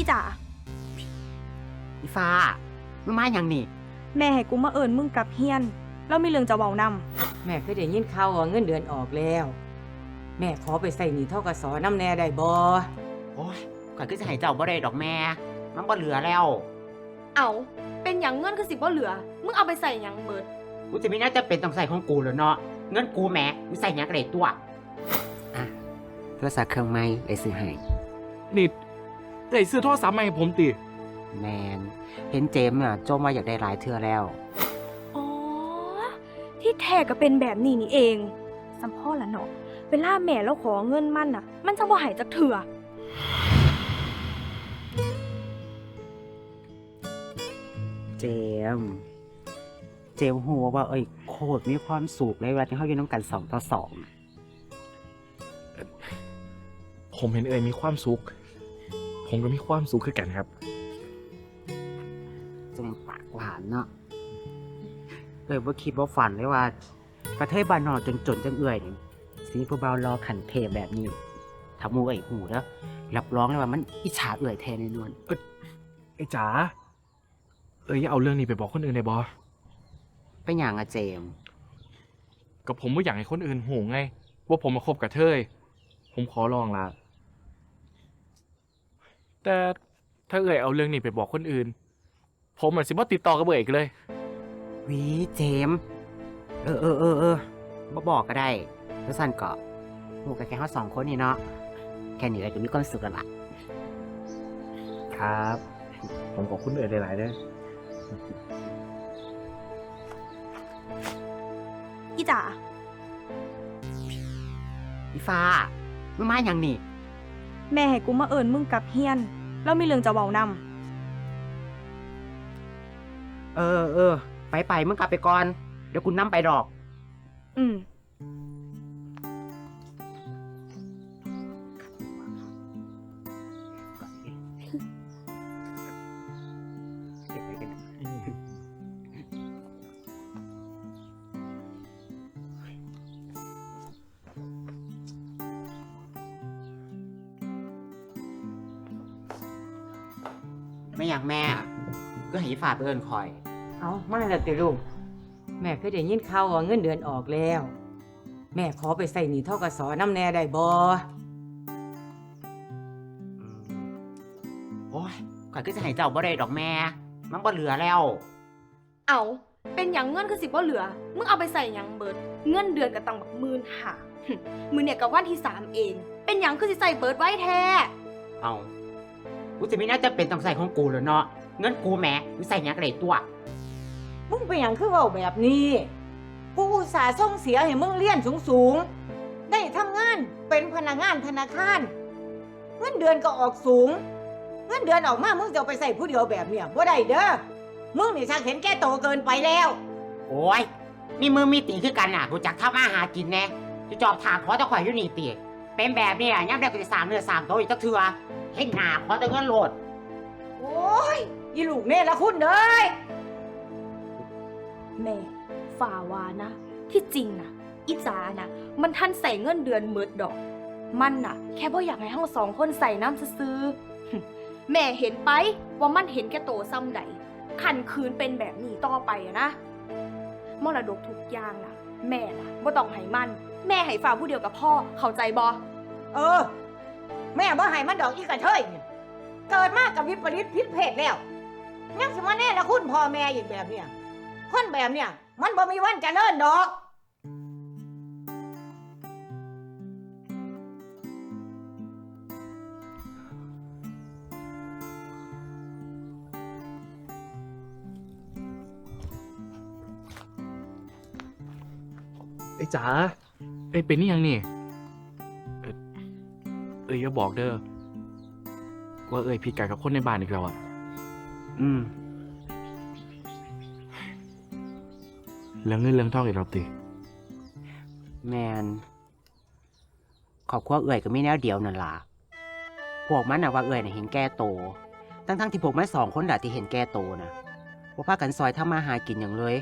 อีจ๋าอีฟ้ามึงมาอย่างนี่ แม่ให้กูมาเอิญมึงกลับเฮียน แล้วมีเรื่องจะเว้านแม่เคยได้ยินข่าวว่าเงินเดือนออกแล้ว แม่ขอไปใส่หนี้ทกสน้ำแน่ได้บ่โอ้ยข่อยก็จะให้เจ้าบ่ได้ดอกแม่ มันบ่เหลือแล้วำเอาเป็นอย่างเงินคือสิบ่เหลือ มึงเอาไปใส่หยังเบิด กูจะไม่น่าจะเป็นต้องใส่ของกูแล้วเนาะ เงินกูแหมกูใส่หยังกระเดตัวอะโทรศัพท์เครื่องใหม่เลยซื้อให้นี่ ได้ซื้อโทรศัพท์มาให้ผมติ แมนเห็นเจมส์อะโจมว่าอยากได้หลายเทื่อแล้ว อ๋อ ที่แท้ก็เป็นแบบนี้นี่เองสัมพ่อละเนาะเวลาแม่เราขอเงินมันน่ะ มันจะบ่ใหายจากเถื่อ เจมส์เจมส์หัวว่าเอ้ยโคตรมีความสุขเลยเวลาที่เขาอยู่น้ำกันสองต่อสอง ผมเห็นเอ่ยมีความสุข ผมก็มีความสุขคือกันครับจมปากหวานเนาะเลยว่าคิดว่าฝันเลยว่า ประเทศบานนอกจนจนจังเอื่อยนี่สีผู้เบารอขันเทแบบนี้ทำมูเอ่ยหูแล้วรับร้องเลยว่ามันอิจฉาเอื่อยแทนแน่นอนไอ้จ๋าเอ้ยอย่าเอาเรื่องนี้ไปบอกคนอื่นได้บอเป็นอย่างอะเจมส์กับผมไม่อยากให้คนอื่นหูไง ว่าผมมาคบกับเธอผมขอลองละ แต่ถ้าเอ่ยเอาเรื่องนี้ไปบอกคนอื่น ผมมันสิบ่ติดต่อกับเอ่ยอีกเลยวิเจมส์เออเออเออเออบ่บอกก็ได้ทุกสันก็หูกับแค่เขาสองคนนี่เนาะแค่นี้เราก็มีความสุขแล้วล่ะ ครับ ผมขอบคุณเอ่ยหลายๆเด้ออีจ๋าอีฟ้ามึงมาอย่างนี่ แม่ให้กูมาเอิญมึงกลับเฮียน แล้วมีเรื่องจะเว้านเออเออ ไปไปมึงกลับไปก่อน เดี๋ยวกูนํไปดอกำอืม ไม่อย่างแม่ ก็ให้อีฟ้าไปเอินคอย เอามาแล้วติลูก แม่เคยได้ยินข่าวว่าเงินเดือนออกแล้ว แม่ขอไปใส่หนี้ทกสน้ำแน่ได้บ่โอ้ยข่อยก็จะให้เจ้าบ่ได้ดอกแม่ มันบ่เหลือแล้ว เอาเป็นอย่างเงินคือสิบ่เหลือ มึงเอาไปใส่หยังเบิด เงินเดือนก็ตังบักหมื่นหาหึมือเนี่ยกับวันที่สามเอง เป็นหยังคือสิใส่เบิดไว้แท้ เอา กูจะไม่น่าจะเป็นต้องใส่ของกูแล้วเนาะเงินกูแหมกูใส่หยังกระเดตัวมึงเป็นอย่างคือเว้าแบบนี้ กูอุตส่าห์ส่งเสียให้มึงเรียนสูงสูงๆได้ทำงานเป็นพนักงานธนาคาร เงินเดือนก็ออกสูง เงินเดือนออกมามึงจะเอาไปใส่ผู้เดียวแบบเนี้ยบ่ได้เด้อ มึงนี่ชักเห็นแก่โตวเกินไปแล้ว โอ้ยมีมือมีตีคือกันอะกูจักทำมาหากินแน่จะจอบถากขอตะข่อยอยู่นี่ตีเป็นแบบเนี้ยย่ำได้กูจะสามเนื้อสามตัวอีกตักเถื่อ เห็นหน้าขอแต่เงินโหลด โอ้ยอีลูกเนี่ยละคุณเอ้ยแม่ฝ่าวานะ ที่จริงนะอีจ๋านะมันทันใส่เงินเดือนเมิดดอก มันน่ะ แค่บ่อยากให้ทั้งสองคนใส่น้ำซื้อๆหึแม่เห็นไปว่ามันเห็นแก่โตซ้ำใดขันคืนเป็นแบบนี้ต่อไปอะนะมรดกทุกอย่างนะแม่นะบ่ต้องให้มัน แม่ให้ฝ่าผู้เดียวกับพ่อเข้าใจบ่เออ แม่บ่ให้มันดอกอีกระเทยเนี่เกิดมากับวิปริตพิษเพศแล้วยังสมาแน่ละคุณพ่อแม่อีกแบบเนี้ยคนแบบเนี้ยมันบ่มีวันจะเลิ่นดอกไอ้จ๋าเอ้เป็นนี่ยังนี่ เอ้ยอย่าบอกเด้อว่าเอ้ยผิดกันกับคนในบ้านอีกแล้วอะอืมเรื่องเงินเรื่องทองอีกแล้วติ แมนขอบครัวเอื่อยก็ไม่แนวเดียวนั่นล่ะ พวกมันน่ะว่าเอื่อยน่ะเห็นแก่โตทั้งๆที่พวกมันสองคนน่ะที่เห็นแก่โตนะว่าพากันซอยทำมาหากินอย่างเลย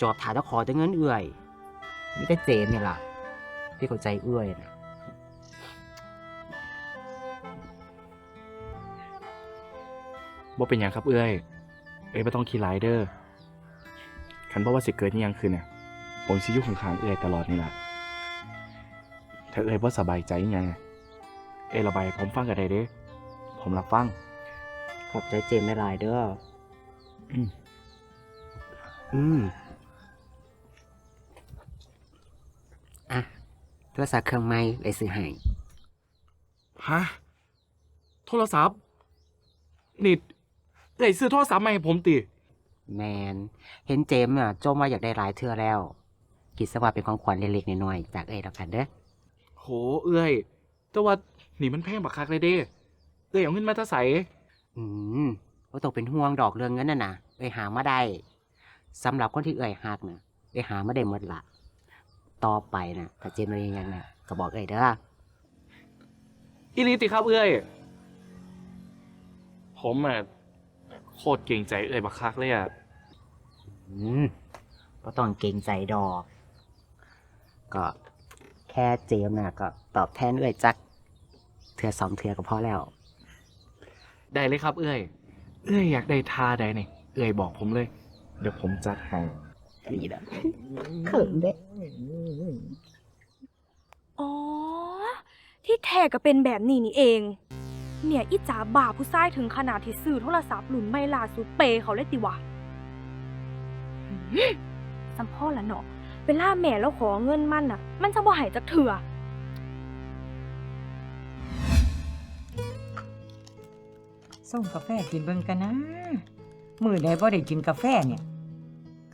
จอบถาตะขอแต่เงินเอื่อย นี่แต่เจมเนี่ยล่ะที่เข้าใจเอื่อยนะ บ่เป็นหยังครับเอ้ยเอ้ยไม่ต้องขี้ร้ายเด้อคันบอกว่าสิเกิดอิหยังขึ้นเนี่ยผมสิอยู่ข้างๆเอ้ยตลอดนี่ล่ะถ้าเอ้ยบ่สบายใจอิหยังอะเอ้ยระบายให้ผมฟังก็ได้เด้ผมรับฟัง ขอบใจเจมส์ไม่ลายเด้อ อืมอืมอะโทรศัพท์เครื่องใหม่เลยซื้อให้ฮะ โทรศัพท์ นี่ เอ้ยซื้อโทรศัพท์มาให้ผมติ แมนเห็นเจมส์อะจมว่าอยากได้หลายเทื่อแล้วคิดซะว่าเป็นของขวัญเล็กๆน้อยๆจากเอ้ยแล้วกันเด้อโหเอ้ยแต่ว่านี่มันแพงบักคักเลยเด้เอ้ยเอาเงินมาแตะใสอืมว่าต้องเป็นห่วงดอกเรื่องเงินน่ะนะเอ้ยหามาได้สำหรับคนที่เอ้ยหักน่ะเอ้ยหามาได้หมดละต่อไปน่ะถ้าเจมส์อะไรอย่างนั้นน่ะก็บอกเอ้ยเด้ออีหลีติครับเอ้ยผมอะ โคตรเกรงใจเอ้ยบักคักเลยอะอืมก็ต้องเกรงใจดอก ก็แค่เจมส์น่ะก็ตอบแทนเอ้ยจักเทือสองเทือก็พอแล้ว ได้เลยครับ เอ้ยเอ้ยอยากได้ท่าใดนี่เอ้ยบอกผมเลย เดี๋ยวผมจัดให้นี่แหละเขินเด้อ๋อ ที่แท้ก็เป็นแบบนี้นี่เอง เนี่ยอีจ๋าบ่าผู้ชายถึงขนาดที่ซื้อโทรศัพท์หลุนไม่ล่าสุดเปย์เขาเลยติวะหืมสัมพ่อละเนาะเวลาแม่แล้วขอเงินมันน่ะ มันจะบ่ใหายจากเถื่อส่งกาแฟกินเบิ่งกันนะ มื้อใดบ่ได้กินกาแฟเนี่ย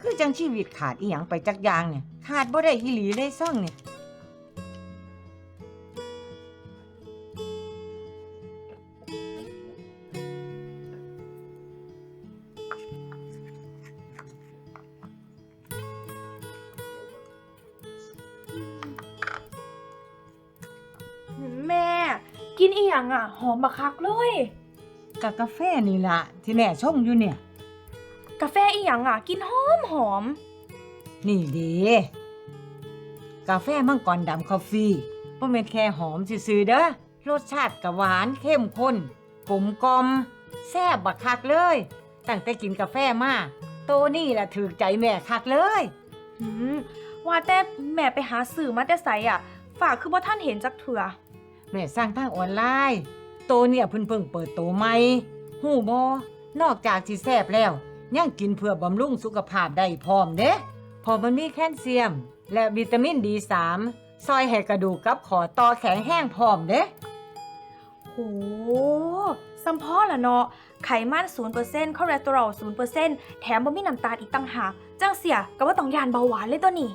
คือจังชีวิตขาดอีหยังไปจักอย่างเนี่ย ขาดบ่ได้อีหลีเลยซ่องเนี่ย กินอีหยังอะ หอมบักคักเลย กับกาแฟนี่ล่ะ ที่แม่ชงอยู่เนี่ย กาแฟอีหยังอะ กินหอมหอม นี่เดีกาแฟมังกรดำคอฟฟี่บ่แม่นแค่หอมซื่อๆเด้อรสชาติก็หวานเข้มข้นกลมกล่อมแซ่บบักคักเลย ตั้งแต่กินกาแฟมาโตนี่ล่ะถูกใจแม่คักเลยหืมว่าแต่แม่ไปหาสื่อมาแต่ไสอะ ฝากคือบ่ท่านเห็นจักเถื่อ แม่สร้างทางออนไลน์โตเนี่ยเพิ่นเพิ่งเปิดโตใหม่หู้บ่นอกจากสิแซ่บแล้ว ยังกินเพื่อบำรุงสุขภาพได้พร้อมเด้เพอมันมีแคลเซียม และวิตามิน D3 ซอยให้กระดูกกับขอต่อแข็งแห้งพร้อมเด้โหซัมพ่อละเนาะ ไขมัน0%คอเลสเตอรอล0%แถมบ่มีน้ำตาลอีกต่างหากจังเสียก็ว่าต้องยานเบาหวานเลยตัวนี้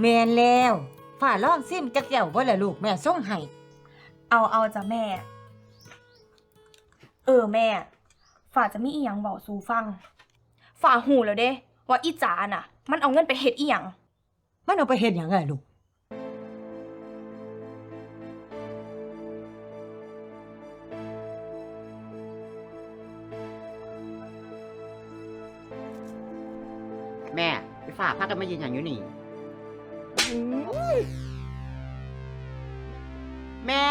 แมนแล้วฝ่าลองซิมจักแก้วบ่ล่ะลูกแม่ส่งให้ เอาเอาจ้ะแม่ เออแม่ ฝ่าจะมีอีหยังบอกสู่ฟัง ฝ่าหูแล้วเด้ ว่าอีจ๋าน่ะ มันเอาเงินไปเฮ็ดอีหยัง มันเอาไปเฮ็ดหยังไงลูก แม่ไปฝากพักกันมายืนอย่างอยู่นี่ แม่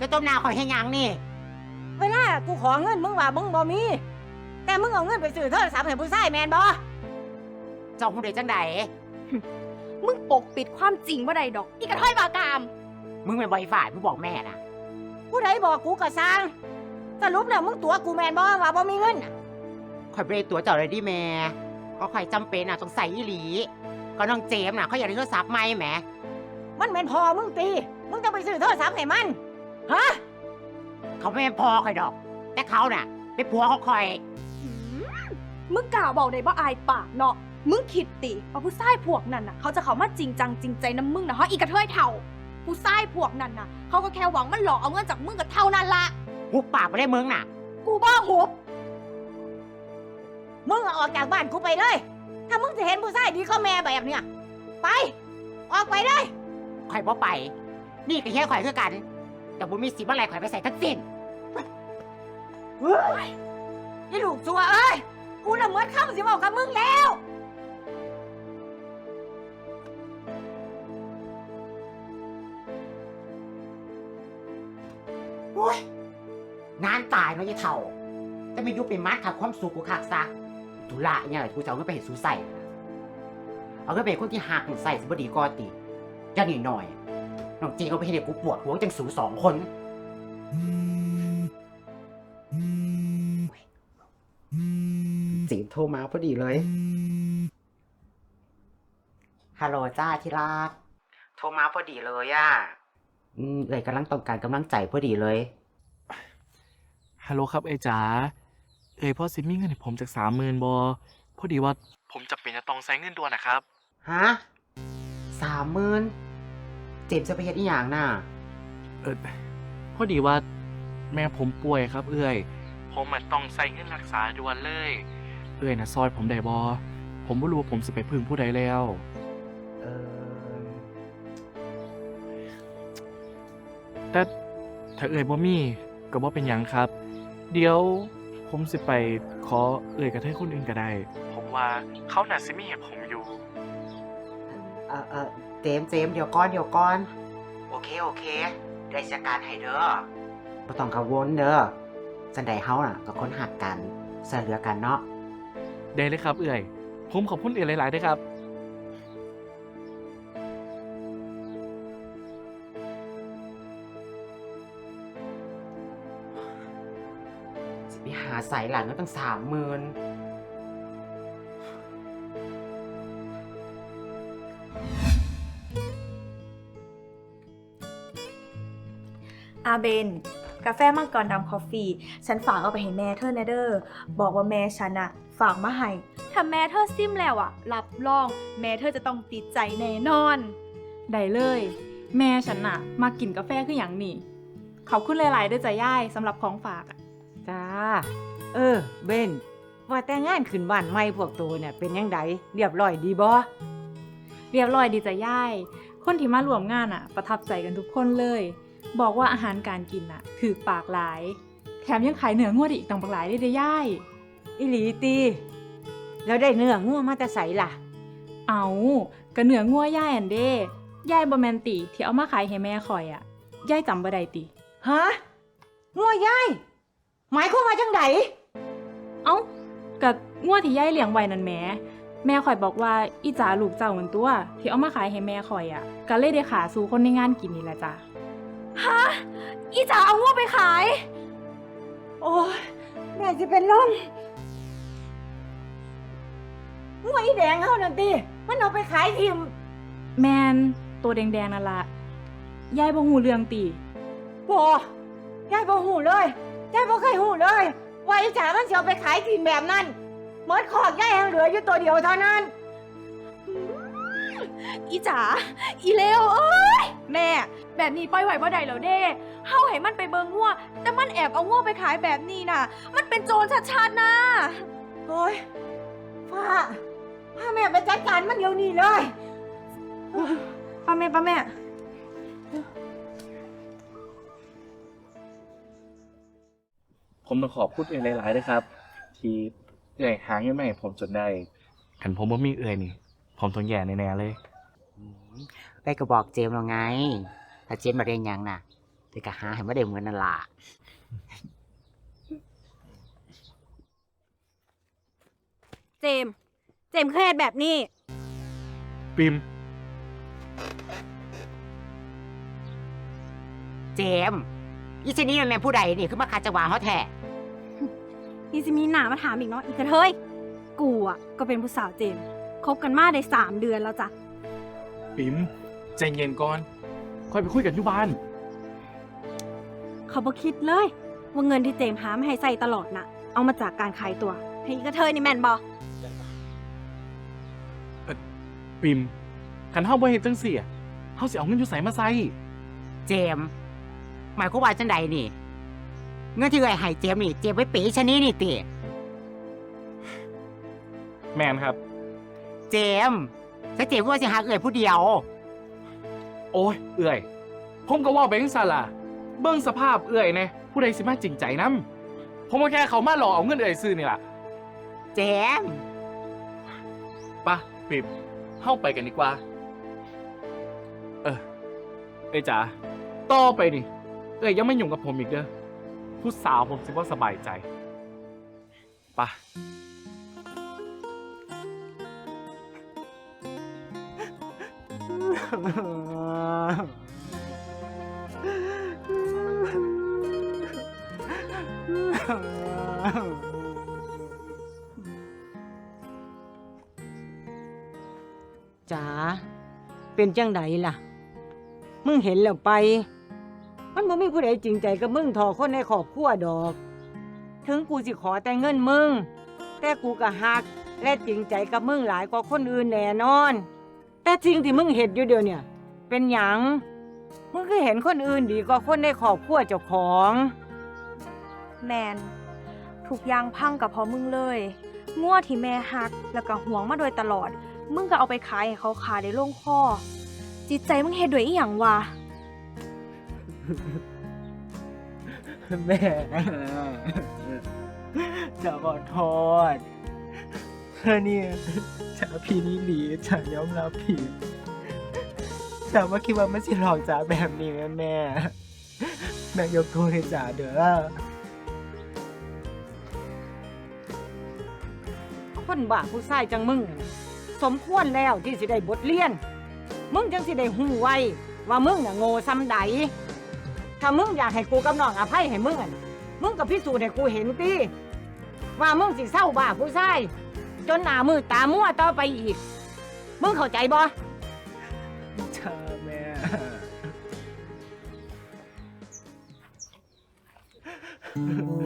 จะต้มนาข่อยให้หยังนี่ เวลากูขอเงินมึงว่ามึงบ่มี แต่มึงเอาเงินไปซื้อโทรศัพท์ให้ผู้ชายแม่นบ่เจ้าหูเดจังใดมึงปกปิดความจริงบ่ได้ดอกอีกระถ้อยบากามมึงเป็นบอยฝ่ายผู้บอกแม่นะผู้ใดบอกกูก็สร้างสรุปแล้วมึงตัวกูแม่นบ่ว่าบ่มีเงินน่ะข่อยเบรตัวเจ้าเลยดิแม่ก็ข่อยจำเป็นอะต้องใส่อีหลี ก็น้องเจมส์น่ะเขาอยากได้โทรศัพท์ใหม่แหม มันแม่นพอมึงตี มึงจะไปซื้อโทรศัพท์ให้มัน ฮะเขาไม่เป็นพอข่อยดอก แต่เขาน่ะเป็นผัวของข่อย มึงกล่าวบอกได้บ่อายปากเนาะ มึงคิดติว่าผู้ชายพวกนั้นน่ะ เขาจะเข้ามาจริงจังจริงใจน้ำมึงนะฮะอีกระเทยเท่า ผู้ชายพวกนั้นน่ะ เขาก็แค่หวังมันหลอกเอาเงินจากมึงกับเท่านั้นละหุบปากไปได้มึงน่ะ กูบ้าหุบ มึงอะออกจากบ้านกูไปเลย ถ้ามึงจะเห็นผู้ชายดีก็แม่แบบเนี้ยไป ออกไปเลยข่อยบ่ไป นี่ก็แค่ข่อยคือกัน แต่บุญมีสิทธิ์เมื่อไรข่อยไปใส่ทั้งสิ้นเฮ้ยนี่ลูกจัวเอ้ย กูละเมิดคำสิบอกกับมึงแล้วนานตายเนาะยี่เท่า จะไม่ยุบไปมัดขับความสุขกูคักซะธุระเนี่ยกูจะเอาเงินไปเห็นสูใส่นะเอาเงินไปให้คนที่หักใส่สิบดีกอติจะหนีหน่อย น้องจีเอาไปให้เด็กกูปวดหัวจังสูสองคนจีบโทรมาพอดีเลย ฮัลโหลจ้าที่รัก โทรมาพอดีเลยอะ อืมเอ่ยกำลังต้องการกำลังใจพอดีเลย ฮัลโหลครับไอ้จ๋า เอ้ยพ่อสิมีเงินให้ผมจากสามหมื่นบอพอดีว่าผมจะเป็นจะต้องใช้เงินด่วนนะครับ ฮะสามหมื่น เจมส์จะไปเฮ็ดอีหยังน่ะ เออพอดีว่าแม่ผมป่วยครับ เอ้ยผมมันต้องใช้เงินรักษาด่วนเลย เอ้ยนะซอยผมได้บอผมไม่รู้ว่าผมสิไปพึ่งผู้ใดแล้ว เออ แต่ถ้าเอ่ยบ่มีก็บ่เป็นหยังครับ เดี๋ยวผมสิไปขอเอ่ยกับเธอคนอื่นก็ได้ ผมว่าเขาน่าสิมีให้ผมอยู่ เออเออ เจมส์เจมส์เดี๋ยวก่อนเดี๋ยวก่อน โอเคโอเค ได้จัดการให้เด้อบ่ต้องกังวลเด้อสันใดเฮาน่ะก็คนหักกันช่วยเหลือกันเนาะได้เลยครับ เอ่ยผมขอบคุณเอ่ยหลายๆด้วยครับ สิไปหาสายหลังก็ตั้งสามหมื่น อาเบน กาแฟมังกรดำคอฟฟี่ ฉันฝากเอาไปให้แม่เธอแนเดอร์บอกว่าแม่ฉันอะฝากมาให้ ถ้าแม่เธอซิมแล้วอะรับรอง แม่เธอจะต้องติดใจแน่นอน ได้เลย แม่ฉันน่ะ มากินกาแฟคืออย่างนี่ขอบคุณหลายๆด้วยจ้ะย่ายสำหรับของฝากอะจ้า เออ เบนว่าแต่งงานขึ้นบ้านใหม่พวกโตเนี่ยเป็นยังไงเรียบร้อยดีบ่เรียบร้อยดีจ้ะย่าย คนที่มาร่วมงานอะประทับใจกันทุกคนเลย บอกว่าอาหารการกินอะถือปากหลาย แถมยังขายเนื้องวดอีกต่างปากหลายได้เลยย่าย อิหลีตี แล้วได้เนื้องัวมาแต่ใสล่ะ เอากระเนื้องัวย่ายอันเด้ย่ายบแมนติที่เอามาขายให้แม่คอยอะย่ายจำบ่ได้ติฮะงัวยาย หมายความว่าจังไดเอ้ากับงวดที่ย่ายเลี้ยงไว้นั่นแหมแม่คอยบอกว่าอีจ๋าลูกเจ้าเหมือนตัว ที่เอามาขายให้แม่คอยอะก็เลยได้ขาสู่คนในงานกินนี่แหละจ้ะ ฮะ อีจ๋าเอางัวไปขาย โอ้ยแม่จะเป็นลมงัวอีแดงเฮานั่นติมันเอาไปขายทิมแมนตัวแดงๆนั่นละยายบ่หูเรื่องตีบ่ยายบ่หูเลยยายบ่เคยหูเลยว่าอีจ๋ามันสิเอาไปขายทิมแบบนั้นเมิดขอกยายยังเหลืออยู่ตัวเดียวเท่านั้น อีจ๋าอีเลวเอ้ย แม่ แบบนี้ปล่อยไหวบ่ได้แล้วเด้เฮาให้มันไปเบิงงัวแต่มันแอบเอางัวไปขายแบบนี้น่ะ มันเป็นโจรชัดๆนะโอ้ยฟ้าพาแม่ไปจัดการมันเดี๋ยวนี้เลยป้าแม่ป้าแม่ ผมต้องขอบคุณเอ่ยหลายๆด้วยครับ ที่เอ่ยหาเงินมาให้ผมจนได้ขันผมว่ามีเอ่ยนี่ ผมต้องแย่แน่ๆเลย ไปก็บอกเจมส์แล้วไง ถ้าเจมส์มาเรียนหยังน่ะเดี๋ยวก็หาให้มาได้เหมือนนั่นล่ะเจมส์เจมส์เครียดแบบนี้ ปิมเจมส์อีชนี่มันแม่นผู้ใดนี่คือมาคาจะวางเขาแท้นี่จะมีหนามาถามอีกเนาะอีกกระเทยกูอะก็เป็นผู้สาวเจมส์คบกันมาได้สามเดือนแล้วจ้ะ ปิมใจเย็นก่อน ค่อยไปคุยกันอยู่บ้านเขาบอกคิดเลย ว่าเงินที่เจมส์หามาให้ใส่ตลอดน่ะ เอามาจากการขายตัวให้อีกกระเทยนี่แม่นบอปิมขันเฮาบ่เฮ็ดจังซี่อะเฮาสิเอาเงินอยู่ไสมาใส่เจมส์หมายความว่าจังใดนี่ เงินที่เอ่ยให้เจมส์นี่ เจมส์ไว้เป๋ชะนี้นี่ติแมนครับ เจมส์ถ้าเจมส์ว่าสิหาเอ่ยผู้เดียว โอ้ย เอื่อย ผมก็เว่าไปจังซั่นล่ะเบิ่งสภาพเอื่อยแน่ผู้ใดสิมาจริงใจนํผมก็แค่เขามาหลอกเอาเงินเอื่อยซื้อนี่ล่ะเจมส์ปะปิมเฮาไปกันดีกว่า เออเอ้ยจ๋าต่อไปนี่ เอ้ยยังไม่ยุ่งกับผมอีกเด้อผู้สาวผมสิว่าสบายใจปะ จ๋าเป็นจังไดล่ะ มึงเห็นแล้วไป มันบ่มีผู้ใดจริงใจกับมึงทอคนในครอบครัวดอก ถึงกูสิขอแต่เงินมึง แต่กูก็ฮัก และจริงใจกับมึงหลายกว่าคนอื่นแน่นอน แต่สิ่งที่มึงเห็นอยู่เดียวเนี่ย เป็นหยังมึงคือเห็นคนอื่นดีกว่าคนในครอบครัวเจ้าของ แมนทุกอย่างพังกับเพราะมึงเลย งัวที่แม่หักแล้วก็ห่วงมาโดยตลอด มึงก็เอาไปขายให้เขาขายได้ลงคอจิตใจมึงเฮ็ดด้วยอีหยังวะแม่จะขอโทษเธอเนี่ยจะพีนี้หลีจะยอมรับผิด แต่ว่าคิดว่าไม่ใช่หลอกจ๋าแบบนี้แม่แม่แม่ยกโทษให้จ๋าเด้อคนบ้าผู้ชายจังมึงน่ะสมควรแล้วที่สิได้บทเรียน มึงจังสิได้หูไว้ว่ามึงน่ะโง่ซ้ำใดถ้ามึงอยากให้กูกับน้องอภัยให้มึงอะมึงก็พิสูจน์ให้กูเห็นติว่ามึงสิเศร้าบ้าผู้ชายจนหน้ามือตามัวต่อไปอีก มึงเข้าใจบ่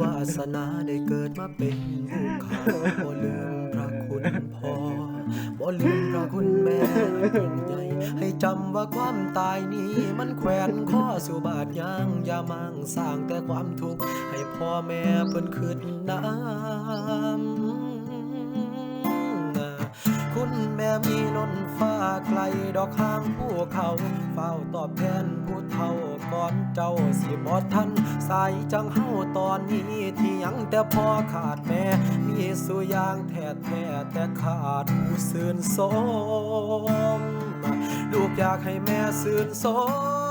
วาสนาได้เกิดมาเป็นลูกข้าบ่ลืมพระคุณพ่อบ่ลืมพระคุณแม่ยิ่งใหญ่ให้จำว่าความตายนี้มันแขวนข้อสู่บาดยางอย่ามั่งสร้างแต่ความทุกข์ให้พ่อแม่เพิ่นคืดน้ำ คุณแม่มีล้นฟ้าไกลดอกข้างภูเขาเฝ้าตอบแทนผู้เฒ่าก่อนเจ้าสิบอดทันสายจังเฮาตอนนี้ที่ยังแต่พอขาดแม่มีสุยางแท้แท้แต่ขาดผู้สื่นสมลูกอยากให้แม่สื่นสม